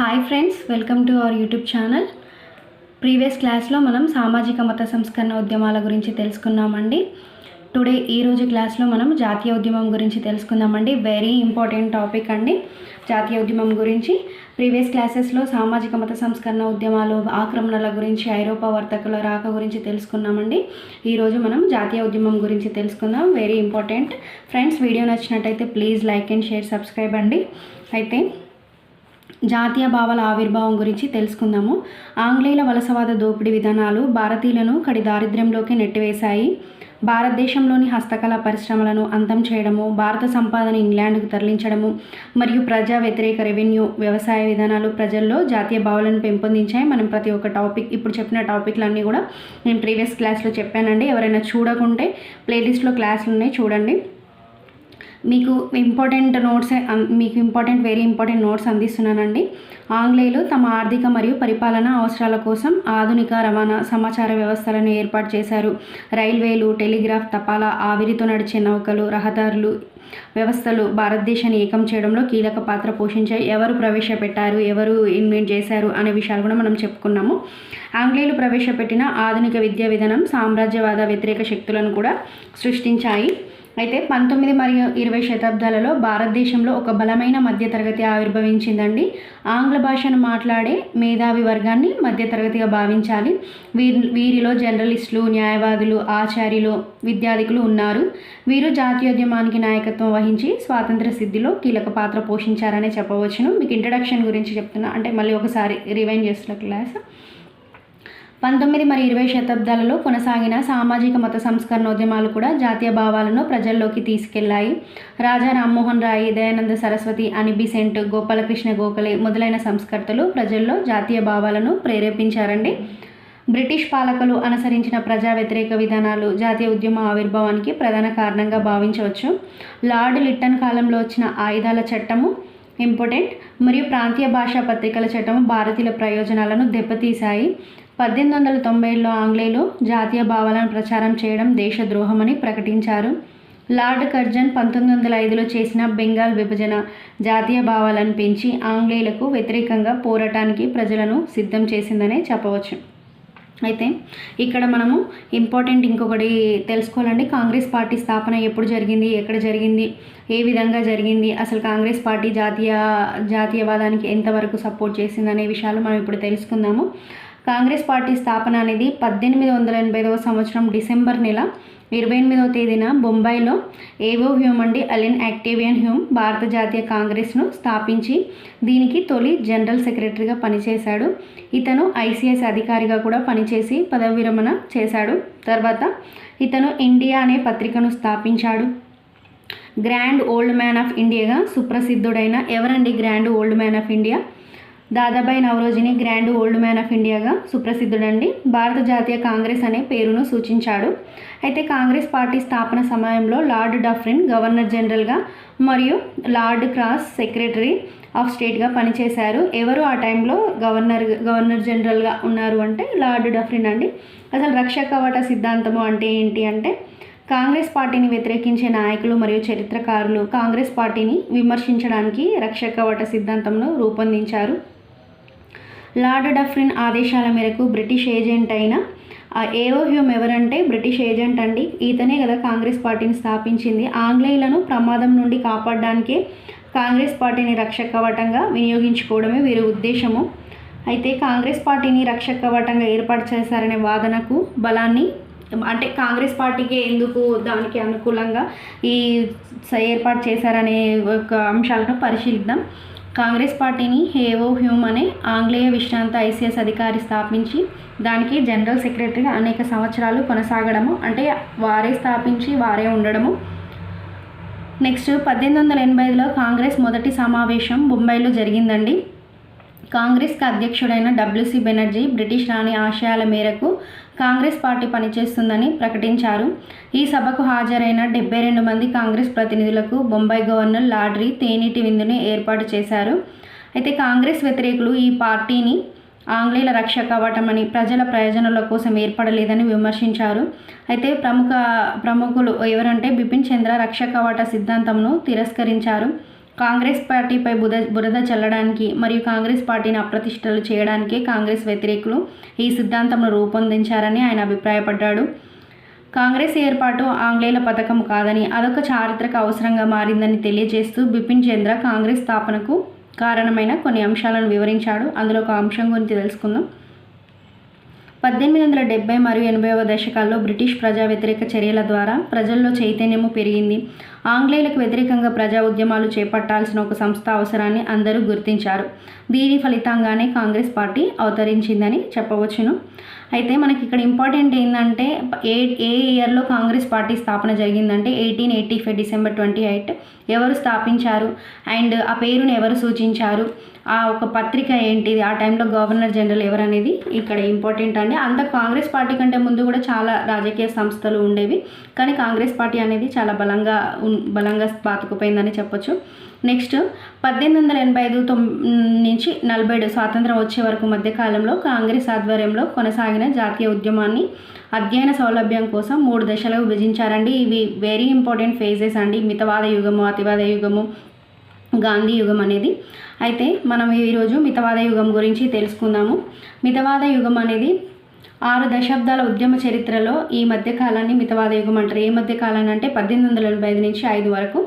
Hi friends welcome to our YouTube channel previous క్లాస్లో మనం సామాజిక మత సంస్కరణ ఉద్యమాల గురించి తెలుసుకున్నామండి. టుడే ఈరోజు క్లాస్లో మనం జాతీయ ఉద్యమం గురించి తెలుసుకుందామండి. వెరీ ఇంపార్టెంట్ టాపిక్ అండి. జాతీయ ఉద్యమం గురించి. ప్రీవియస్ క్లాసెస్లో సామాజిక మత సంస్కరణ ఉద్యమాలు ఆక్రమణల గురించి ఐరోపా వర్తకుల రాక గురించి తెలుసుకున్నామండి. ఈరోజు మనం జాతీయ ఉద్యమం గురించి తెలుసుకుందాం. వెరీ ఇంపార్టెంట్ ఫ్రెండ్స్ వీడియో నచ్చినట్టయితే please like and share subscribe అండి. అయితే జాతీయ భావాల ఆవిర్భావం గురించి తెలుసుకుందాము. ఆంగ్లేయుల వలసవాద దోపిడీ విధానాలు భారతీయులను కడి దారిద్ర్యంలోకి నెట్టివేశాయి. భారతదేశంలోని హస్తకళ పరిశ్రమలను అంతం చేయడము భారత సంపాదన ఇంగ్లాండ్కు తరలించడము మరియు ప్రజా వ్యతిరేక రెవెన్యూ వ్యవసాయ విధానాలు ప్రజల్లో జాతీయ భావాలను పెంపొందించాయి. మనం ప్రతి ఒక్క టాపిక్ ఇప్పుడు చెప్పిన టాపిక్లన్నీ కూడా నేను ప్రీవియస్ క్లాస్లో చెప్పానండి. ఎవరైనా చూడకుంటే ప్లేలిస్ట్లో క్లాసులు ఉన్నాయి చూడండి. మీకు ఇంపార్టెంట్ నోట్స్ um, మీకు ఇంపార్టెంట్ వెరీ ఇంపార్టెంట్ నోట్స్ అందిస్తున్నానండి. ఆంగ్లేయులు తమ ఆర్థిక మరియు పరిపాలన అవసరాల కోసం ఆధునిక రవాణా సమాచార వ్యవస్థలను ఏర్పాటు చేశారు. రైల్వేలు టెలిగ్రాఫ్ తపాలా ఆవిరితో నడిచే నౌకలు రహదారులు వ్యవస్థలు భారతదేశాన్ని ఏకం చేయడంలో కీలక పాత్ర పోషించాయి. ఎవరు ప్రవేశపెట్టారు ఎవరు ఇన్వెంట్ చేశారు అనే విషయాలు కూడా మనం చెప్పుకున్నాము. ఆంగ్లేయులు ప్రవేశపెట్టిన ఆధునిక విద్యా విధానం సామ్రాజ్యవాద వ్యతిరేక శక్తులను కూడా సృష్టించాయి. అయితే పంతొమ్మిది మరియు ఇరవై శతాబ్దాలలో భారతదేశంలో ఒక బలమైన మధ్యతరగతి ఆవిర్భవించిందండి. ఆంగ్ల భాషను మాట్లాడే మేధావి వర్గాన్ని మధ్యతరగతిగా భావించాలి. వీరి వీరిలో జర్నలిస్టులు న్యాయవాదులు ఆచార్యులు విద్యాధికులు ఉన్నారు. వీరు జాతీయోద్యమానికి నాయకత్వం వహించి స్వాతంత్ర సిద్ధిలో కీలక పాత్ర పోషించారనే చెప్పవచ్చును. మీకు ఇంట్రడక్షన్ గురించి చెప్తున్నా. అంటే మళ్ళీ ఒకసారి రివైన్ చేస్తున్న క్లాస్ పంతొమ్మిది మరియు ఇరవై శతాబ్దాలలో కొనసాగిన సామాజిక మత సంస్కరణ ఉద్యమాలు కూడా జాతీయ భావాలను ప్రజల్లోకి తీసుకెళ్ళాయి. రాజా రామ్మోహన్ రాయ్ దయానంద సరస్వతి అనిబిసెంట్ గోపాలకృష్ణ గోఖలే మొదలైన సంస్కర్తలు ప్రజల్లో జాతీయ భావాలను ప్రేరేపించారండి. బ్రిటిష్ పాలకులు అనుసరించిన ప్రజా వ్యతిరేక విధానాలు జాతీయ ఉద్యమ ఆవిర్భావానికి ప్రధాన కారణంగా భావించవచ్చు. లార్డ్ లిట్టన్ కాలంలో వచ్చిన ఆయుధాల చట్టము ఇంపార్టెంట్ మరియు ప్రాంతీయ భాషా పత్రికల చట్టము భారతీయుల ప్రయోజనాలను దెబ్బతీశాయి. పద్దెనిమిది వందల తొంభైలో ఆంగ్లేయులు జాతీయ భావాలను ప్రచారం చేయడం దేశద్రోహమని ప్రకటించారు. లార్డ్ కర్జన్ పంతొమ్మిది వందల ఐదులో చేసిన బెంగాల్ విభజన జాతీయ భావాలను పెంచి ఆంగ్లేయులకు వ్యతిరేకంగా పోరాటానికి ప్రజలను సిద్ధం చేసిందనే చెప్పవచ్చు. అయితే ఇక్కడ మనము ఇంపార్టెంట్ ఇంకొకటి తెలుసుకోవాలండి. కాంగ్రెస్ పార్టీ స్థాపన ఎప్పుడు జరిగింది ఎక్కడ జరిగింది ఏ విధంగా జరిగింది అసలు కాంగ్రెస్ పార్టీ జాతీయ జాతీయవాదానికి ఎంతవరకు సపోర్ట్ చేసింది అనే విషయాలు మనం ఇప్పుడు తెలుసుకుందాము. కాంగ్రెస్ పార్టీ స్థాపన అనేది పద్దెనిమిది వందల ఎనభైదవ సంవత్సరం డిసెంబర్ నెల ఇరవై ఎనిమిదవ తేదీన బొంబాయిలో ఏవో హ్యూమ్ అండి అలెన్ యాక్టేవియన్ హ్యూమ్ భారత జాతీయ కాంగ్రెస్ను స్థాపించి దీనికి తొలి జనరల్ సెక్రటరీగా పనిచేశాడు. ఇతను ఐసీఎస్ అధికారిగా కూడా పనిచేసి పదవి విరమణ చేశాడు. తర్వాత ఇతను ఇండియా అనే పత్రికను స్థాపించాడు. గ్రాండ్ ఓల్డ్ మ్యాన్ ఆఫ్ ఇండియాగా సుప్రసిద్ధుడైన ఎవరండి grand old man of India? Dadabhai నవరోజిని grand old man of ఇండియాగా సుప్రసిద్ధుడండి. భారత జాతీయ కాంగ్రెస్ అనే పేరును సూచించాడు. అయితే కాంగ్రెస్ పార్టీ స్థాపన సమయంలో లార్డ్ డఫ్రిన్ గవర్నర్ జనరల్గా మరియు లార్డ్ క్రాస్ సెక్రటరీ ఆఫ్ స్టేట్గా పనిచేశారు. ఎవరు ఆ టైంలో గవర్నర్ గవర్నర్ జనరల్గా ఉన్నారు అంటే లార్డ్ డఫ్రిన్ అండి. అసలు రక్షా కవాట సిద్ధాంతము అంటే ఏంటి అంటే కాంగ్రెస్ పార్టీని వ్యతిరేకించే నాయకులు మరియు చరిత్రకారులు కాంగ్రెస్ పార్టీని విమర్శించడానికి రక్షకవట సిద్ధాంతంను రూపొందించారు. లార్డ్ డఫ్రిన్ ఆదేశాల మేరకు బ్రిటిష్ ఏజెంట్ అయిన ఏఓ హ్యూమ్ ఎవరంటే బ్రిటిష్ ఏజెంట్ అండి. ఈతనే కదా కాంగ్రెస్ పార్టీని స్థాపించింది. ఆంగ్లేయులను ప్రమాదం నుండి కాపాడడానికే కాంగ్రెస్ పార్టీని రక్షకవటంగా వినియోగించుకోవడమే వీరి ఉద్దేశము. అయితే కాంగ్రెస్ పార్టీని రక్షకవటంగా ఏర్పాటు చేశారనే వాదనకు బలాన్ని అంటే కాంగ్రెస్ పార్టీకి ఎందుకు దానికి అనుకూలంగా ఈ ఏర్పాటు చేశారనే ఒక అంశాలను పరిశీలిద్దాం. కాంగ్రెస్ పార్టీని హేవో హ్యూమ్ అనే ఆంగ్లేయ విశ్రాంత ఐసీఎస్ అధికారి స్థాపించి దానికి జనరల్ సెక్రటరీగా అనేక సంవత్సరాలు కొనసాగడము అంటే వారే స్థాపించి వారే ఉండడము. నెక్స్ట్ పద్దెనిమిది వందల ఎనభై ఐదులో కాంగ్రెస్ మొదటి సమావేశం ముంబైలో జరిగిందండి. కాంగ్రెస్కి అధ్యక్షుడైన డబ్ల్యూసి బెనర్జీ బ్రిటిష్ రాణి ఆశయాల మేరకు కాంగ్రెస్ పార్టీ పనిచేస్తుందని ప్రకటించారు. ఈ సభకు హాజరైన డెబ్బై రెండు మంది కాంగ్రెస్ ప్రతినిధులకు బొంబాయి గవర్నర్ లాడ్రీ తేనీటి విందుని ఏర్పాటు చేశారు. అయితే కాంగ్రెస్ వ్యతిరేకులు ఈ పార్టీని ఆంగ్లేయుల రక్ష కావటమని ప్రజల ప్రయోజనాల కోసం ఏర్పడలేదని విమర్శించారు. అయితే ప్రముఖ ప్రముఖులు ఎవరంటే బిపిన్ చంద్ర రక్ష కవాట సిద్ధాంతంను తిరస్కరించారు. కాంగ్రెస్ పార్టీపై బుధ బురద చల్లడానికి మరియు కాంగ్రెస్ పార్టీని అప్రతిష్టలు చేయడానికే కాంగ్రెస్ వ్యతిరేకులు ఈ సిద్ధాంతంను రూపొందించారని ఆయన అభిప్రాయపడ్డాడు. కాంగ్రెస్ ఏర్పాటు ఆంగ్లేయుల పథకం కాదని అదొక చారిత్రక అవసరంగా మారిందని తెలియజేస్తూ బిపిన్ చంద్ర కాంగ్రెస్ స్థాపనకు కారణమైన కొన్ని అంశాలను వివరించాడు. అందులో ఒక అంశం గురించి తెలుసుకుందాం. పద్దెనిమిది వందల డెబ్బై మరియు ఎనభైవ దశకాల్లో బ్రిటిష్ ప్రజా వ్యతిరేక చర్యల ద్వారా ప్రజల్లో చైతన్యము పెరిగింది. ఆంగ్లేయులకు వ్యతిరేకంగా ప్రజా ఉద్యమాలు చేపట్టాల్సిన ఒక సంస్థ అవసరాన్ని అందరూ గుర్తించారు. దీని ఫలితంగానే కాంగ్రెస్ పార్టీ అవతరించిందని చెప్పవచ్చును. అయితే మనకి ఇక్కడ ఇంపార్టెంట్ ఏంటంటే ఏ ఏ ఇయర్లో కాంగ్రెస్ పార్టీ స్థాపన జరిగిందంటే eighteen eighty five December twenty eight ఎవరు స్థాపించారు? అండ్ ఆ పేరును ఎవరు సూచించారు? ఆ ఒక పత్రిక ఏంటిది? ఆ టైంలో గవర్నర్ జనరల్ ఎవరు అనేది ఇక్కడ ఇంపార్టెంట్ అండి. అంత కాంగ్రెస్ పార్టీ కంటే ముందు కూడా చాలా రాజకీయ సంస్థలు ఉండేవి. కానీ కాంగ్రెస్ పార్టీ అనేది చాలా బలంగా బలంగా పాతుకుపోయిందని చెప్పొచ్చు. నెక్స్ట్ పద్దెనిమిది వందల ఎనభై ఐదు తొమ్మిది నుంచి నలభై ఏడు స్వాతంత్రం వచ్చే వరకు మధ్యకాలంలో కాంగ్రెస్ ఆధ్వర్యంలో కొనసాగిన జాతీయ ఉద్యమాన్ని అధ్యయన సౌలభ్యం కోసం మూడు దశలుగా విభజించారండి. ఇవి వెరీ ఇంపార్టెంట్ ఫేజెస్ అండి. మితవాద యుగము అతివాద యుగము గాంధీ యుగం అనేది. అయితే మనం ఈరోజు మితవాద యుగం గురించి తెలుసుకుందాము. మితవాద యుగం అనేది ఆరు దశాబ్దాల ఉద్యమ చరిత్రలో ఈ మధ్యకాలాన్ని మితవాద యుగం అంటారు. ఏ మధ్యకాలాన్ని అంటే పద్దెనిమిది వందల ఎనభై ఐదు నుంచి ఐదు వరకు.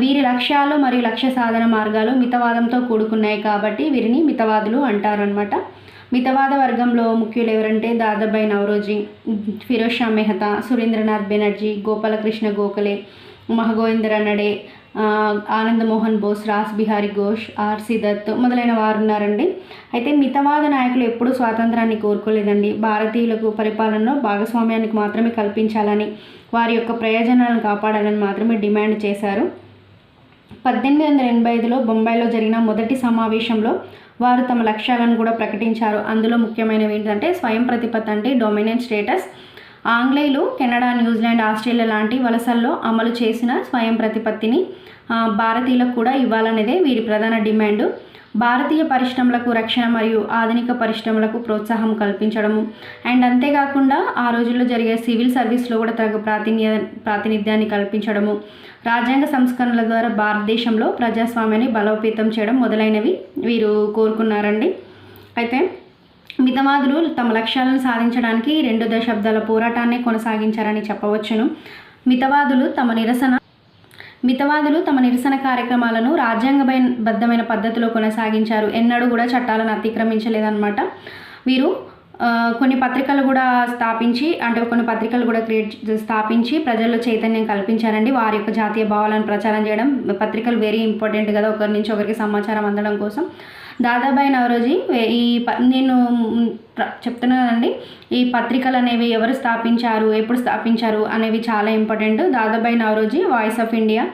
వీరి లక్ష్యాలు మరియు లక్ష్య సాధన మార్గాలు మితవాదంతో కూడుకున్నాయి కాబట్టి వీరిని మితవాదులు అంటారనమాట మితవాద వర్గంలో ముఖ్యులు ఎవరంటే దాదాబాయి నవరోజీ ఫిరోజ్ షా మెహతా సురేంద్రనాథ్ బెనర్జీ గోపాలకృష్ణ గోఖలే మహగోవిందర్ నడే ఆనందమోహన్ బోస్ రాస్ బిహారీ ఘోష్ ఆర్సి దత్ మొదలైన వారు ఉన్నారండి. అయితే మితవాద నాయకులు ఎప్పుడూ స్వాతంత్రాన్ని కోరుకోలేదండి. భారతీయులకు పరిపాలనలో భాగస్వామ్యానికి మాత్రమే కల్పించాలని వారి యొక్క ప్రయోజనాలను కాపాడాలని మాత్రమే డిమాండ్ చేశారు. పద్దెనిమిది వందల ఎనభై ఐదులో బొంబాయిలో జరిగిన మొదటి సమావేశంలో వారు తమ లక్ష్యాలను కూడా ప్రకటించారు. అందులో ముఖ్యమైనవి ఏంటంటే స్వయం ప్రతిపత్తి అంటే డొమినెంట్ స్టేటస్ ఆంగ్లేయులు కెనడా న్యూజిలాండ్ ఆస్ట్రేలియా లాంటి వలసల్లో అమలు చేసిన స్వయం ప్రతిపత్తిని భారతీయులకు కూడా ఇవ్వాలనేదే వీరి ప్రధాన డిమాండ్. భారతీయ పరిశ్రమలకు రక్షణ మరియు ఆధునిక పరిశ్రమలకు ప్రోత్సాహం కల్పించడము. అండ్ అంతేకాకుండా ఆ రోజుల్లో జరిగే సివిల్ సర్వీస్లో కూడా తగు ప్రాతినిధ్య ప్రాతినిధ్యాన్ని కల్పించడము. రాజ్యాంగ సంస్కరణల ద్వారా భారతదేశంలో ప్రజాస్వామ్యాన్ని బలోపేతం చేయడం మొదలైనవి వీరు కోరుకున్నారండి. అయితే మితవాదులు తమ లక్ష్యాలను సాధించడానికి రెండు దశాబ్దాల పోరాటాన్ని కొనసాగించారని చెప్పవచ్చును. మితవాదులు తమ నిరసన మితవాదులు తమ నిరసన కార్యక్రమాలను రాజ్యాంగబద్ధమైన పద్ధతిలో కొనసాగించారు. ఎన్నడూ కూడా చట్టాలను అతిక్రమించలేదన్నమాట. వీరు కొన్ని పత్రికలు కూడా స్థాపించి అంటే కొన్ని పత్రికలు కూడా క్రియేట్ స్థాపించి ప్రజల్లో చైతన్యం కల్పించారండి. వారి యొక్క జాతీయ భావాలను ప్రచారం చేయడం పత్రికలు వెరీ ఇంపార్టెంట్ కదా ఒకరి నుంచి ఒకరికి సమాచారం అందడం కోసం. దాదాబాయి నవరోజీ ఈ నేను చెప్తున్నా కదండి ఈ పత్రికలు అనేవి ఎవరు స్థాపించారు ఎప్పుడు స్థాపించారు అనేవి చాలా important. Dadabhai Naoroji Voice of India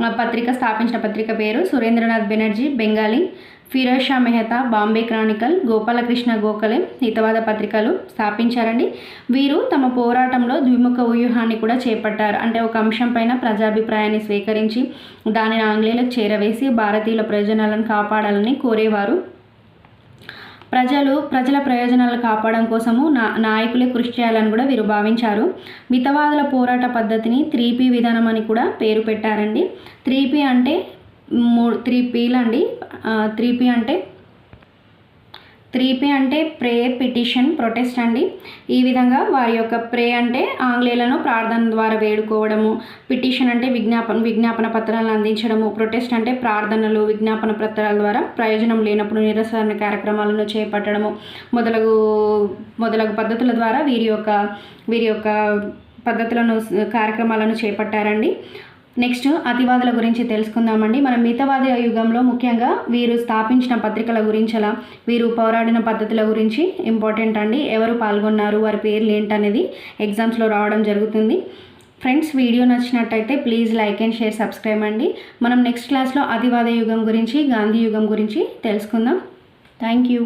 పత్రిక స్థాపించిన పత్రిక పేరు సురేంద్రనాథ్ బెనర్జీ బెంగాలీ. ఫిరోజ్ షా మెహతా బాంబే క్రానికల్ గోపాలకృష్ణ గోఖలే హితవాద పత్రికలు స్థాపించారండి. వీరు తమ పోరాటంలో ద్విముఖ వ్యూహాన్ని కూడా చేపట్టారు. అంటే ఒక అంశం పైన ప్రజాభిప్రాయాన్ని స్వీకరించి దానిని ఆంగ్లేయులకు చేరవేసి భారతీయుల ప్రయోజనాలను కాపాడాలని కోరేవారు. ప్రజలు ప్రజల ప్రయోజనాలు కాపాడడం కోసము నా నాయకులే కృషి చేయాలని కూడా వీరు భావించారు. మితవాదుల పోరాట పద్ధతిని త్రీపీ విధానం అని కూడా పేరు పెట్టారండి. త్రీపీ అంటే మూడు త్రీ పీలు అండి. త్రీ పీ అంటే? త్రీ పీ అంటే ప్రే పిటిషన్ ప్రొటెస్ట్ అండి. ఈ విధంగా వారి యొక్క ప్రే అంటే ఆంగ్లేయులను ప్రార్థన ద్వారా వేడుకోవడము పిటిషన్ అంటే విజ్ఞాపన విజ్ఞాపన పత్రాలను అందించడము ప్రొటెస్ట్ అంటే ప్రార్థనలు విజ్ఞాపన పత్రాల ద్వారా ప్రయోజనం లేనప్పుడు నిరసన కార్యక్రమాలను చేపట్టడము మొదలగు మొదలగు పద్ధతుల ద్వారా వీరి యొక్క వీరి యొక్క పద్ధతులను కార్యక్రమాలను చేపట్టారండి. నెక్స్ట్ అతివాదుల గురించి తెలుసుకుందామండి. మనం మితవాద యుగంలో ముఖ్యంగా వీరు స్థాపించిన పత్రికల గురించలా వీరు పోరాడిన పద్ధతుల గురించి ఇంపార్టెంట్ అండి. ఎవరు పాల్గొన్నారు వారి పేర్లు ఏంటనేది ఎగ్జామ్స్లో రావడం జరుగుతుంది. ఫ్రెండ్స్ వీడియో నచ్చినట్టయితే please like and share subscribe అండి. మనం నెక్స్ట్ క్లాస్లో అతివాద యుగం గురించి గాంధీ యుగం గురించి తెలుసుకుందాం. Thank you.